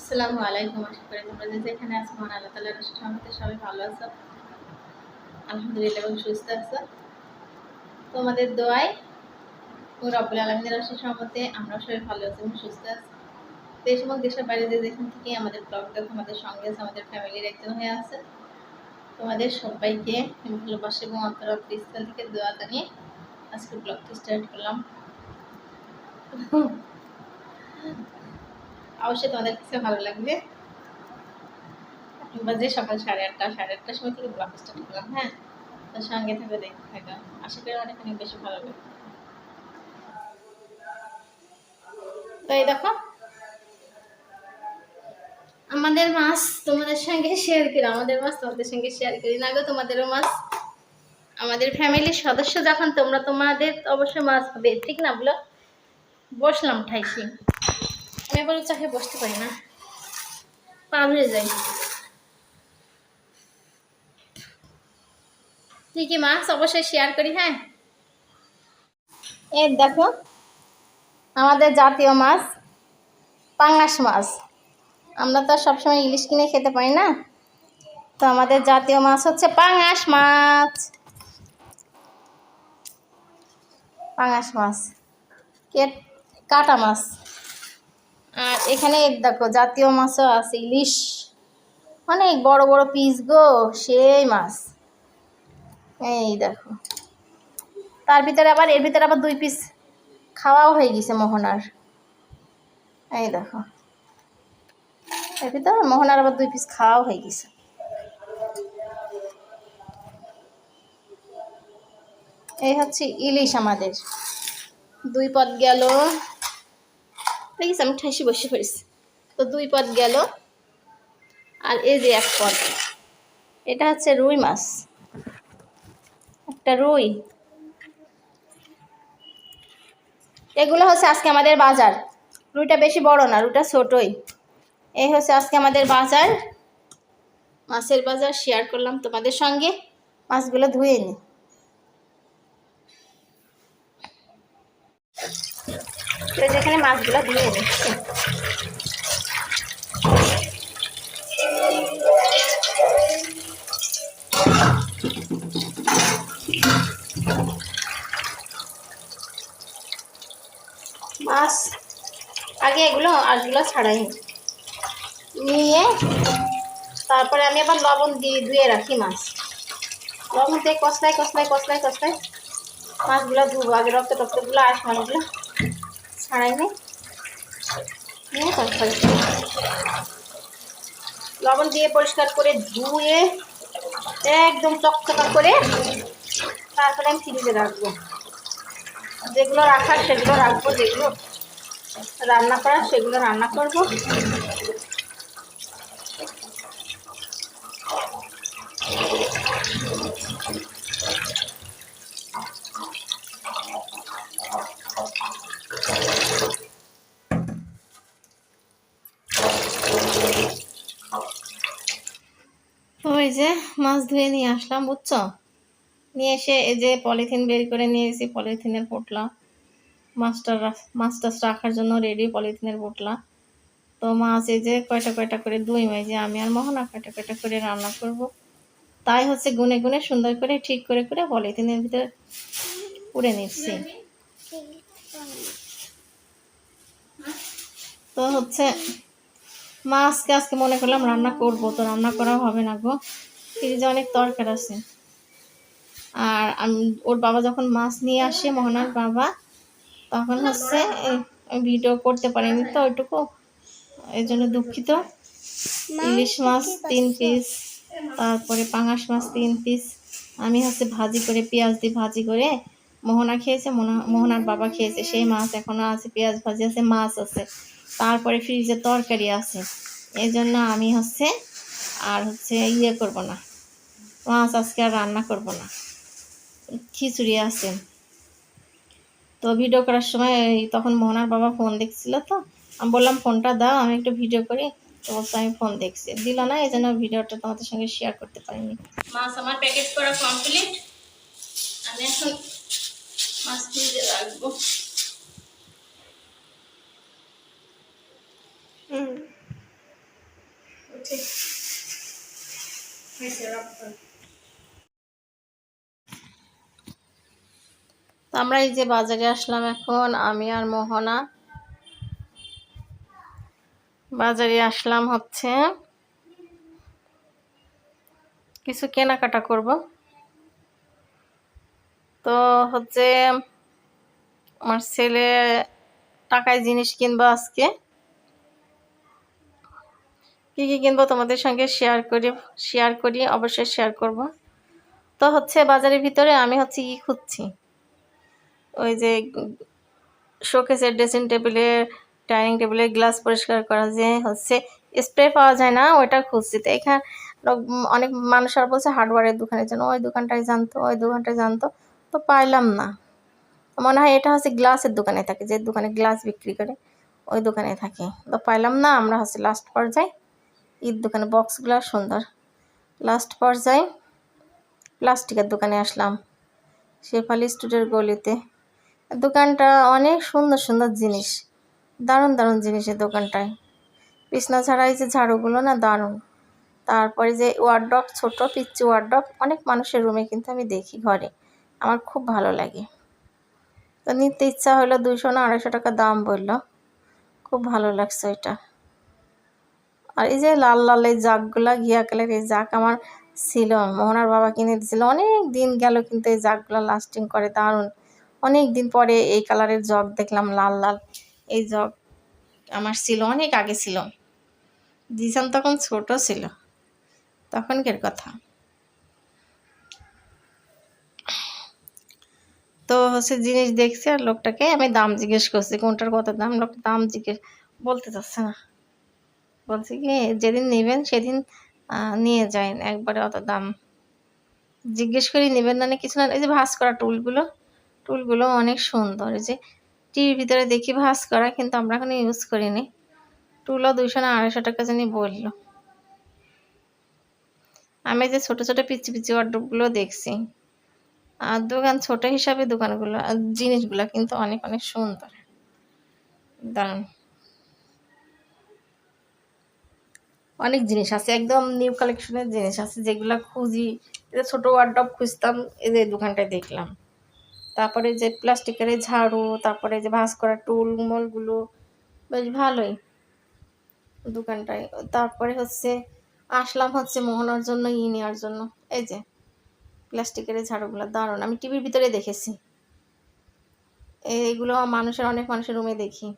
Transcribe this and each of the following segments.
আসসালামু আলাইকুম। আশা করি তোমরা যে যেখানে আছো আল্লাহ তালার সহমতে সবাই ভালো আছো। আলহামদুলিল্লাহ এবং সুস্থ আছো। তোমাদের দোয়ায় ও রব্বুল আলমিনের অশেষ সহমতে আমরা সবাই ভালো আছি এবং সুস্থ আছি। দেশ এবং দেশের বাইরে যে যেখান থেকে আমাদের ব্লগ দেখো, আমাদের সঙ্গে আছে, আমাদের ফ্যামিলির একজন হয়ে আছে। তোমাদের সবাইকে ভালোবাসি এবং অন্তরাত্ম স্থান থেকে দোয়া জানিয়ে আজকে ব্লগটি স্টার্ট করলাম। অবশ্যই তোমাদের কাছে ভালো লাগবে। বাজে সকাল সাড়ে আটটা, সাড়ে আটটার সময় থেকে ব্লগ স্টার্ট করলাম হ্যাঁ? তো সঙ্গে থাকবে দেখতে থাকা। আশা করি অনেক অনেক বেশি ভালো লাগবে। তো এই দেখো, আমাদের মাছ তোমাদের সঙ্গে শেয়ার করি, আমাদের মাছ তোমাদের সঙ্গে শেয়ার করি। না গো, তোমাদেরও মাছ। আমাদের ফ্যামিলির সদস্য যখন, তোমরা তোমাদের অবশ্যই মাছ হবে ঠিক না, বলো? বসলাম, ঠাইসি। আবার চাকে বসতে পারি না। পা ধরে যাই। ঠিকই মাছ অবশ্যই শেয়ার করি হ্যাঁ? এই দেখো, আমাদের জাতীয় মাছ পাঙাশ মাছ। আমরা তো সবসময় ইলিশ কিনে খেতে পাই না। তো আমাদের জাতীয় মাছ হচ্ছে পাঙাশ মাছ। পাঙাশ মাছ। কে কাটা মাছ। আর এখানে দেখো জাতীয় মাছও আছে, ইলিশ। অনেক বড় বড় পিস গো, সেই মাছ। এই দেখো। তার ভিতরে আবার, এর ভিতরে আবার দুই পিস খাওয়াও হয়ে গেছে মোহনার। এই দেখো। এর ভিতরে মোহনার আবার দুই পিস খাওয়াও হয়ে গেছে। এই হচ্ছে ইলিশ আমাদের। দুই পদ গেল। দেখিস আমি ঠাসি বসে পড়েছি। তো দুই পদ গেল। আর এই যে এক পদ। এটা হচ্ছে রুই মাছ। একটা রুই। এগুলো হচ্ছে আজকে আমাদের বাজার। রুইটা বেশি বড় না, রুইটা ছোটই। এই হচ্ছে আজকে আমাদের বাজার। মাছের বাজার শেয়ার করলাম তোমাদের সঙ্গে। মাছগুলো ধুয়ে নি। তো যেখানে মাছগুলো ধুয়ে নিচ্ছি মাছ, আগে এগুলো আরগুলো ছাড়াই। নিয়ে তারপরে আমি আবার লবণ দিয়ে ধুয়ে রাখি মাছ লবণ দিয়ে কষলাই কষলাই কষলাই কষলাই মাছগুলো ধুবো, আগে রক্ত টক্তগুলো আর মাছগুলো ছাড়াই নি। নিয়ে তারপরে লবণ দিয়ে পরিষ্কার করে ধুয়ে একদম চকচকা করে তারপরে আমি ফ্রিজে রাখব। যেগুলো রাখার সেগুলো রাখব, যেগুলো রান্না করার সেগুলো রান্না করব ওই যে মাছ ধুয়ে নিয়ে আসলাম, বুঝছ? নিয়ে এসে এই যে পলিথিন বের করে নিয়ে এসেছি, পলিথিনের পোটলা। মাছটা মাছ টাছ রাখার জন্য রেডি পলিথিনের পোটলা। তো মাছ এই যে কয়টা কয়টা করে দুই যে আমি আর মোহনা কয়টা কয়টা করে রান্না করব। তাই হচ্ছে গুনে গুনে সুন্দর করে ঠিক করে করে পলিথিনের ভিতরে পুড়ে নিচ্ছি। তো হচ্ছে মাছকে আজকে মনে করলাম রান্না করব, তো রান্না করা হবে না গো। ফ্রিজে অনেক তরকার আছে। আর আমি, ওর বাবা যখন মাছ নিয়ে আসে, মোহনার বাবা, তখন হচ্ছে ভিডিও করতে পারিনি তো ওইটুকু। এই জন্য দুঃখিত। ইলিশ মাছ তিন পিস তারপরে পাঙাশ মাছ তিন পিস আমি হচ্ছে ভাজি করে, পেঁয়াজ দিয়ে ভাজি করে মোহনা খেয়েছে, মোহনা- মোহনার বাবা খেয়েছে। সেই মাছ এখনও আছে, পেঁয়াজ ভাজি আছে, মাছ আছে। তারপরে ফ্রিজে তরকারি আছে। এই জন্য আমি হচ্ছে আর হচ্ছে ইয়ে করব না। মাছ আজকে আর রান্না করব না। খিচুড়ি আছে। তো ভিডিও করার সময় তখন মোহনার বাবা ফোন দেখছিল তো। আমি বললাম ফোনটা দাও আমি একটু ভিডিও করি। তো বলছে আমি ফোন দেখছি। দিল না এই জন্য ভিডিওটা তোমাদের সঙ্গে শেয়ার করতে পারিনি। মাছ আমার প্যাকেট করা কমপ্লিট আমি এখন মাছ ফ্রিজে রাখব। হুম। ঠিক হয়েছে রাখতে আমরা এই যে বাজারে আসলাম এখন, আমি আর মোহনা। বাজারে আসলাম হচ্ছে কিছু কেনাকাটা করব। তো হচ্ছে আমার ছেলে টাকায় জিনিস কিনবো আজকে। কি কি কিনবো তোমাদের সঙ্গে শেয়ার করি শেয়ার করি, অবশ্যই শেয়ার করব। তো হচ্ছে বাজারের ভিতরে আমি হচ্ছে কি খুঁজছি? ওই যে শোকেসের ড্রেসিং টেবিলে, ডাইনিং টেবিলে গ্লাস পরিষ্কার করা যে হচ্ছে, স্প্রে পাওয়া যায় না, ওইটা খুঁজছি। তো এখানে অনেক মানুষ আর বলছে হার্ডওয়ারের দোকানের জন্য, ওই দোকানটায় জানতো, ওই দোকানটায় জানতো, তো পাইলাম না। মনে হয় এটা হচ্ছে গ্লাসের দোকানে থাকে, যে দোকানে গ্লাস বিক্রি করে, ওই দোকানে থাকে। তো পাইলাম না, আমরা হচ্ছে লাস্ট পর্যায়ে, ঈদ দোকানে বক্সগুলো সুন্দর। লাস্ট পর্যায়ে প্লাস্টিকের দোকানে আসলাম, শেফালি স্টুডের গলিতে। দোকানটা অনেক সুন্দর সুন্দর জিনিস। দারুণ দারুণ জিনিস এই দোকানটায়। বিছনা ছাড়া এই যে ঝাড়ুগুলো না দারুণ। তারপরে যে ওয়ার্ড্রপ ছোট পিচ্চি ওয়ার্ড্রপ অনেক মানুষের রুমে কিন্তু আমি দেখি ঘরে। আমার খুব ভালো লাগে। তো নিতে ইচ্ছা হলো দুইশো না আড়াইশো টাকা দাম বলল। খুব ভালো লাগছে এটা। আর এই যে লাল লাল এই জাগগুলা, ঘিয়া কালার এই জাগ আমার ছিল। মোহনার বাবা কিনে দিয়েছিল। অনেক দিন গেল কিন্তু এই জাগগুলো লাস্টিং করে, দারুণ। অনেক দিন পরে এই কালারের জগ দেখলাম, লাল লাল। এই জগ আমার ছিল, অনেক আগে ছিল। দিশান তখন ছোট ছিল। তখনকার কথা। তো হচ্ছে জিনিস দেখছি আর লোকটাকে আমি দাম জিজ্ঞেস করছি, কোনটার কত দাম? লোকটা দাম জিজ্ঞেস, বলতে চাচ্ছে না। বলছি কি, যেদিন নেবেন সেদিন নিয়ে যান একবারে অত দাম। জিজ্ঞেস করি নেবেন না কিছু না। এই যে ভাস করা টুলগুলো টুলগুলো অনেক সুন্দর। যে টিভির ভিতরে দেখি ভাস করা, কিন্তু আমরা এখন ইউজ করিনি। টুলও দুইশো না আড়াইশো টাকা জানি বলল। আমি যে ছোট ছোট পিচি পিচি ওয়ার্ড্রোপগুলো দেখছি আর দোকান ছোট হিসাবে দোকানগুলো জিনিসগুলো কিন্তু অনেক অনেক সুন্দর। দারুণ। অনেক জিনিস আছে, একদম নিউ কালেকশনের জিনিস আছে, যেগুলো খুঁজি। ছোট ওয়ার্ড্রপ খুঁজতাম, এই যে দোকানটায় দেখলাম। তারপরে যে প্লাস্টিকের ঝাড়ু, তারপরে যে ভাঁজ করা টুল, মলগুলো, বেশ ভালোই দোকানটায়। তারপরে হচ্ছে আসলাম হচ্ছে মোহনার জন্য, ই নেওয়ার জন্য। এই যে প্লাস্টিকের ঝাড়ুগুলো, দারুণ। আমি টিভির ভিতরে দেখেছি। এইগুলো মানুষের, অনেক মানুষের রুমে দেখি।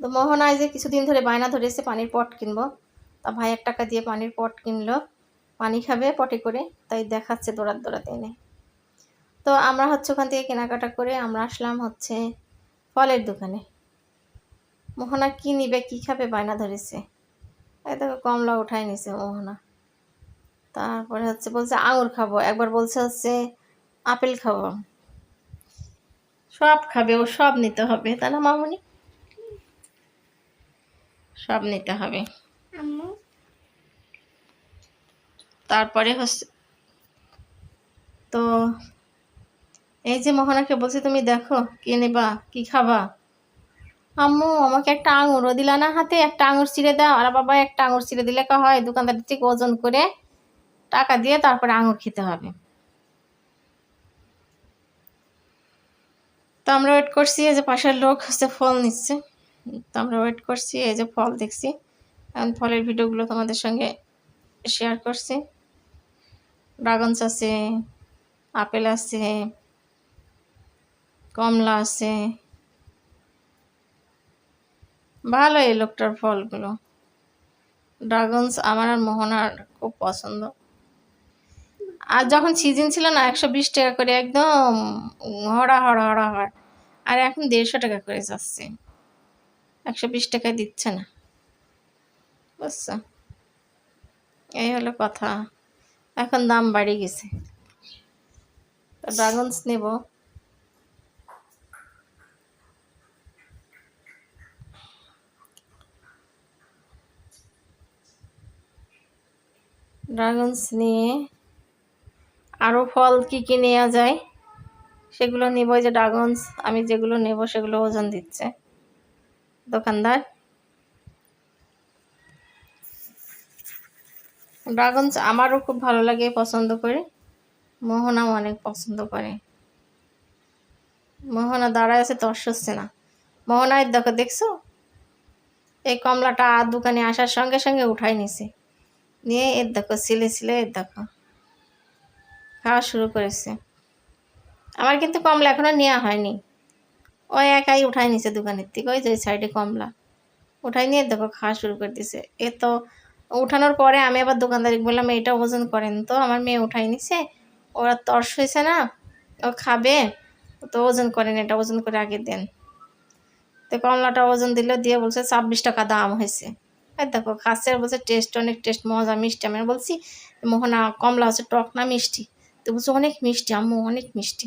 তো মোহনায় যে কিছুদিন ধরে বায়না ধরেছে পানির পট কিনবো, তা ভাই এক টাকা দিয়ে পানির পট কিনলো। পানি খাবে পটে করে, তাই দেখাচ্ছে দৌড়াত দৌড়াতে এনে। তো আমরা হচ্ছে ওখান থেকে কেনাকাটা করে আমরা আসলাম হচ্ছে ফলের দোকানে। মোহনা কি নিবে, কি খাবে বায়না ধরেছে। এই দেখো কমলা উঠাই নিছে মোহনা। তারপরে হচ্ছে বলছে আঙুর খাব, একবার বলছে হচ্ছে আপেল খাব। সব খাবে, ও সব নিতে হবে, তাই না মামুনি? সব নিতে হবে। আম্মু? তারপরে হচ্ছে তো এই যে মোহনাকে বলছি, তুমি দেখো, কি নেবা, কি খাবা? আম্মু, আমাকে একটা আঙুরও দিলা না হাতে, একটা আঙুর ছিঁড়ে দাও। আর বাবা, একটা আঙুর ছিঁড়ে দিলে কা হয়? দোকানদার থেকে ওজন করে? টাকা দিয়ে তারপরে আঙুর খেতে হবে। তো আমরা ওয়েট করছি, এই যে পাশের লোক হচ্ছে ফল নিচ্ছে। তো আমরা ওয়েট করছি, এই যে ফল দেখছি। এখন ফলের ভিডিওগুলো তোমাদের সঙ্গে শেয়ার করছি। ড্রাগনস আছে, আপেল আছে, কমলা আছে। ভালো এই লোকটার ফলগুলো। ড্রাগনস আমার আর মোহনার খুব পছন্দ। আর যখন সিজন ছিল না, একশো বিশ টাকা করে একদম হড়া হড়া হড়া হড়। আর এখন দেড়শো টাকা করে যাচ্ছে। একশো বিশ টাকায় দিচ্ছে না। বুঝছ? এই হলো কথা। এখন দাম বাড়ি গেছে। ড্রাগনস নেব। ড্রাগনস নিয়ে আরও ফল কি কি নেওয়া যায় সেগুলো নেব। যে ড্রাগনস আমি যেগুলো নেব সেগুলো ওজন দিচ্ছে। দোকানদার? ড্রাগন আমারও খুব ভালো লাগে, পছন্দ করে। মোহনাও অনেক পছন্দ করে। মোহনা দাঁড়ায় আছে তর্স হচ্ছে না। মোহনায় দেখো, দেখছ? এই কমলাটা আর দোকানে আসার সঙ্গে সঙ্গে উঠাই নিছে। নিয়ে এর দেখো, সিলে সিলে এর দেখো। খাওয়া শুরু করেছে। আমার কিন্তু কমলা এখনও নেওয়া হয়নি। ওই একাই উঠাই নিছে দোকানের থেকে, ওই যে সাইডে কমলা। উঠাই নিয়ে দেখো, খাওয়া শুরু করে দিছে। এ তো উঠানোর পরে আমি আবার দোকানদারি বললাম, এটা ওজন করেন। তো আমার মেয়ে উঠাই নিছে। ওরা তর্স হয়েছে না, ও খাবে, তো ওজন করেন, এটা ওজন করে আগে দেন। তো কমলাটা ওজন দিল, দিয়ে বলছে, ছাব্বিশ টাকা দাম হয়েছে। আর দেখো খাচ্ছে বলছে, টেস্ট অনেক টেস্ট, মজা, মিষ্টি। আমি বলছি, মোহনা, কমলা হচ্ছে টক না মিষ্টি? তো বলছে, অনেক মিষ্টি, আম্মু, অনেক মিষ্টি,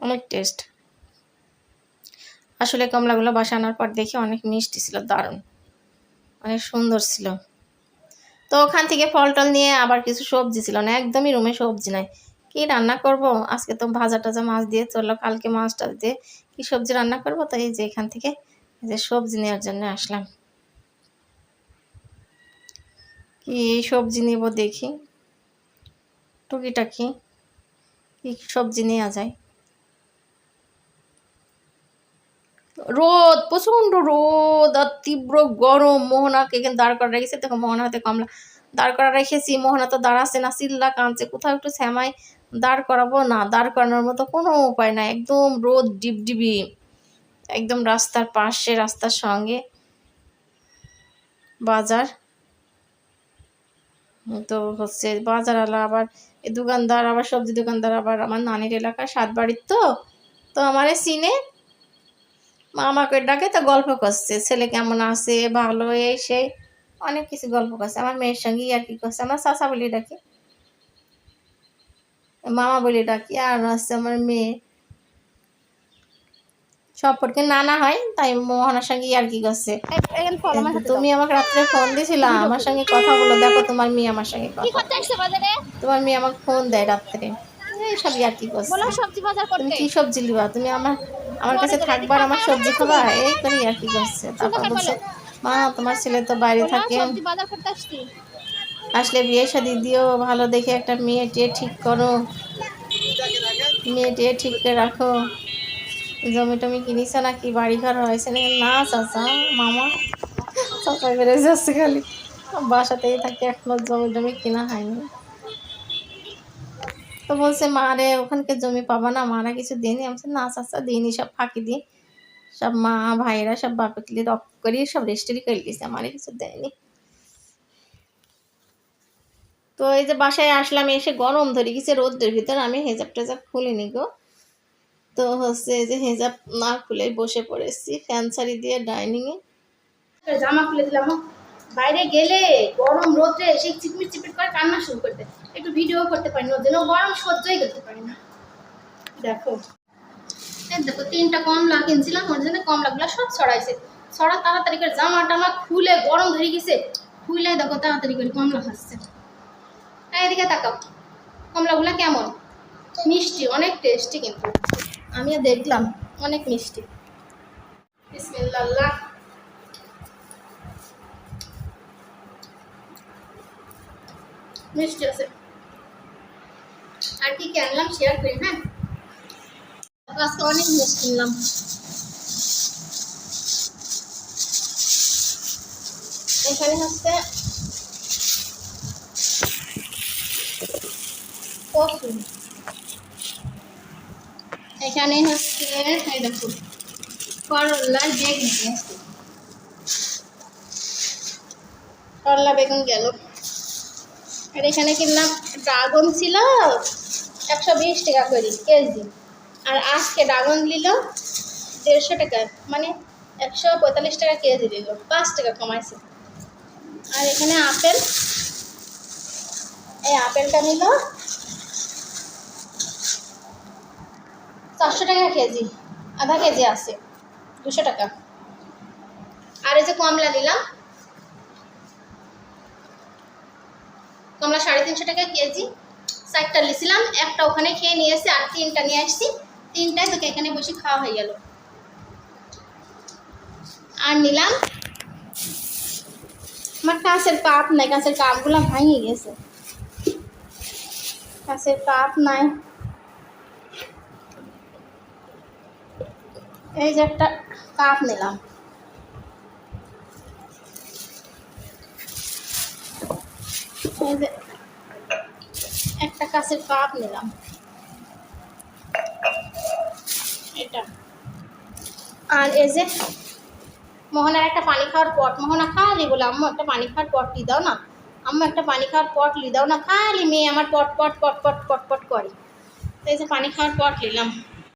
অনেক টেস্ট। আসলে কমলাগুলো বাসা আনার পর দেখি অনেক মিষ্টি ছিল, দারুণ। অনেক সুন্দর ছিল। তো ওখান থেকে ফল টল নিয়ে আবার কিছু সবজি ছিল না, একদমই রুমে সবজি নাই। কি রান্না করব? আজকে তো ভাজা টাজা মাছ দিয়ে চলল, কালকে মাছ মাছটা দিয়ে কি সবজি রান্না করব? তাই এই যে এখান থেকে যে সবজি নেওয়ার জন্য আসলাম। কি সবজি নেব দেখি। টুকিটাকি, কি সবজি নেওয়া যায়? রোদ, প্রচণ্ড রোদ আর তীব্র গরম। মোহনাকে এখানে দাঁড় করা রেখেছে? দেখো, মোহনা হাতে কমলা। দাঁড় করা রেখেছি। মোহনা তো দাঁড়াচ্ছে না চিল্লা কাঁদছে। কোথাও একটু শ্যামাই দাঁড় করাবো? না, দাঁড় করানোর মতো কোনো উপায় নাই। একদম রোদ ডিবডিবি একদম রাস্তার পাশে, রাস্তার সঙ্গে। বাজার। তো হচ্ছে বাজার বাজারওয়ালা আবার এই দোকানদার, আবার সবজি দোকানদার, আবার আমার নানির এলাকা সাত বাড়ির তো। তো আমারে সিনে মা আমাকে ডাকে তো গল্প করছে ছেলে কেমন আছে ভালো এই সেই অনেক কিছু গল্প করছে। আমার মেয়ের সঙ্গে আর কি করছে আমার চাষা বলি ডাকি। মামা বলি ডাকি আর হচ্ছে আমার মেয়ে। সম্পর্কে নানা হয় তাই মোহনার সঙ্গে আর কি করছে? তুমি আমাকে রাত্রে ফোন দিয়েছিলা আমার সঙ্গে কথা বলো দেখো তোমার মেয়ে আমার সঙ্গে তোমার মেয়ে আমাকে ফোন দেয় রাত্রে। এইসব আর কি করছে? তুমি কি সবজি লিবা? তুমি আমার আমার কাছে থাকবার আমার সবজি খাবা এই করি আর কি করছে। তারপর বলছে মা তোমার ছেলে তো বাইরে থাকে। আসলে বিয়ে শাদি দিও ভালো দেখে একটা মেয়ে টিয়ে ঠিক করো। মেয়ে টিয়ে ঠিক করে রাখো। জমি টমি কিনিস নাকি? বাড়ি ঘর হয়েছে নাকি? না চাচা মামা। চাচা বেড়ে যাচ্ছে খালি। বাসাতেই থাকি এখনও জমি টমি কিনা হয়নি। তো বলছে, মা রে ওখানকে জমি পাবা না, মারা কিছু দিইনি আমি না চাচা দিইনি সব ফাঁকি দিয়ে সব মা ভাইরা সব বাপে কিলি রক করি সব রেস্টারি করে দিয়েছে আমারে কিছু দেয়নি। তো এই যে বাসায় আসলাম, এসে গরম ধরে গেছে, রোদ্রের ভিতর আমি হেজাব টেজাব খুলিনি গো। তো হচ্ছে যে হেজাব না খুলে বসে পড়েছি, ফ্যান ছাড়ি দিয়ে ডাইনিংয়ে জামা খুলে দিলাম বাইরে গেলে গরম রোদে সেই চিপমিট চিপিট করে কান্না শুরু করতে একটু ভিডিও করতে পারি না, ওর জন্য গরম সহ্যই করতে পারি না। দেখো। দেখো, তিনটা কমলা কিনছিলাম, ওর জন্য কমলাগুলো সব ছড়াইছে। ছড়া তাড়াতাড়ি করে জামা টামা খুলে গরম ধরে গেছে। খুলে দেখো, তাড়াতাড়ি করে কমলা আর এদিকে তাকাও, কমলাগুলো কেমন? মিষ্টি, অনেক টেস্টি কিন্তু। আমিও দেখলাম, অনেক মিষ্টি। বিসমিল্লাহ। মিষ্টি আছে। আর কি কি আনলাম শেয়ার করি হ্যাঁ? আজকে অনেক জিনিস কিনলাম। এখানে হচ্ছে কফি। এখানে হচ্ছে, এই দেখো, করলা বেগুন। করলা বেগুন গেল। আর এখানে কিনলাম ড্রাগন ছিল একশো বিশ টাকা করে কেজি। আর আজকে ড্রাগন নিল দেড়শো টাকা মানে একশো পঁয়তাল্লিশ টাকা কেজি দিল, পাঁচ টাকা কমাইছে। আর এখানে আপেল, এই আপেলটা নিল চারশো টাকা কেজি, আধা কেজি আছে, দুশো টাকা। আর এই যে কমলা নিলাম কমলা সাড়ে তিনশো টাকা কেজি চারটা লিছিলাম একটা ওখানে খেয়ে নিয়ে এসেছি আর তিনটা নিয়ে আসছি। তিনটায় তোকে এখানে বসে খাওয়া হয়ে গেল। আর নিলাম। আমার কাঁচের কাপ নাই, কাঁচের কাপগুলো ভাঙিয়ে গেছে। কাঁচের কাপ নাই। এই যে একটা কাপ নিলাম। যে একটা কাঁচের কাপ নিলাম। এটা। আর এই যে মোহনার একটা পানি খাওয়ার পট, মোহনা খালি বলে, আম্মু, একটা পানি খাওয়ার পট লি দাও না? আম্মু, একটা পানি খাওয়ার পট লি দাও না? খালি মেয়ে আমার পট পট পট পট পট পট করে। এই যে পানি খাওয়ার পট নিলাম।